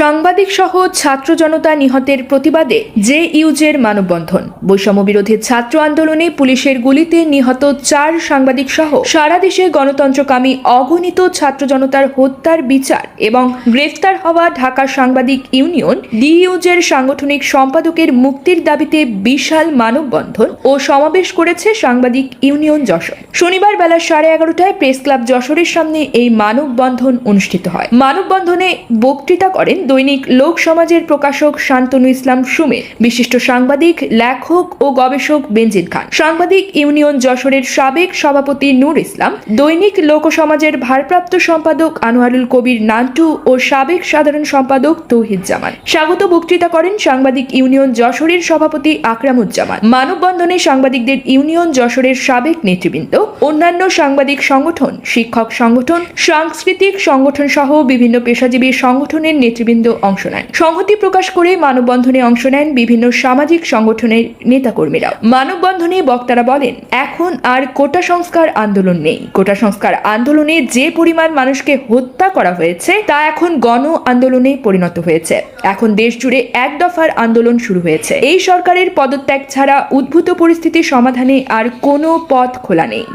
সাংবাদিক সহ ছাত্র জনতা নিহতের প্রতিবাদে জে ইউজের মানববন্ধন। বৈষম্য বিরোধী ছাত্র আন্দোলনে পুলিশের গুলিতে নিহত চার সাংবাদিক সহ সারা দেশে গণতন্ত্রকামী অগণিত ছাত্র জনতার হত্যার বিচার এবং গ্রেফতার হওয়া ঢাকা সাংবাদিক ইউনিয়ন ডিইউজের সাংগঠনিক সম্পাদকের মুক্তির দাবিতে বিশাল মানববন্ধন ও সমাবেশ করেছে সাংবাদিক ইউনিয়ন যশোর। শনিবার বেলা সাড়ে এগারোটায় প্রেস ক্লাব যশোরের সামনে এই মানববন্ধন অনুষ্ঠিত হয়। মানববন্ধনে বক্তৃতা করেন দৈনিক লোক সমাজের প্রকাশক শান্তনু ইসলাম সুমে, বিশিষ্ট সাংবাদিক, লেখক ও গবেষক বেনজির খান। সাংবাদিক ইউনিয়ন যশোরের সাবেক সভাপতি নূর ইসলাম, দৈনিক লোক সমাজের ভারপ্রাপ্ত সম্পাদক আনোয়ারুল কবির নান্টু ও সাবেক সাধারণ সম্পাদক তৌহিদ জামান। স্বাগত বক্তৃতা করেন সাংবাদিক ইউনিয়ন যশোরের সভাপতি আকরামুজ্জামান। মানববন্ধনে সাংবাদিকদের ইউনিয়ন যশোরের সাবেক নেতৃবৃন্দ, অন্যান্য সাংবাদিক সংগঠন, শিক্ষক সংগঠন, সাংস্কৃতিক সংগঠন সহ বিভিন্ন পেশাজীবী সংগঠনের নেতৃবৃন্দ অংশ নেন। সংহতি প্রকাশ করে মানববন্ধনে অংশ নেন বিভিন্ন সামাজিক সংগঠনের নেতাকর্মীরা মানববন্ধনে বক্তারা বলেন, এখন আর কোটা সংস্কার আন্দোলন নেই। কোটা সংস্কার আন্দোলনে যে পরিমাণ মানুষকে হত্যা করা হয়েছে, তা এখন গণ আন্দোলনে পরিণত হয়েছে। এখন দেশ জুড়ে এক দফার আন্দোলন শুরু হয়েছে। এই সরকারের পদত্যাগ ছাড়া উদ্ভূত পরিস্থিতি সমাধানে আর কোনো পথ খোলা নেই।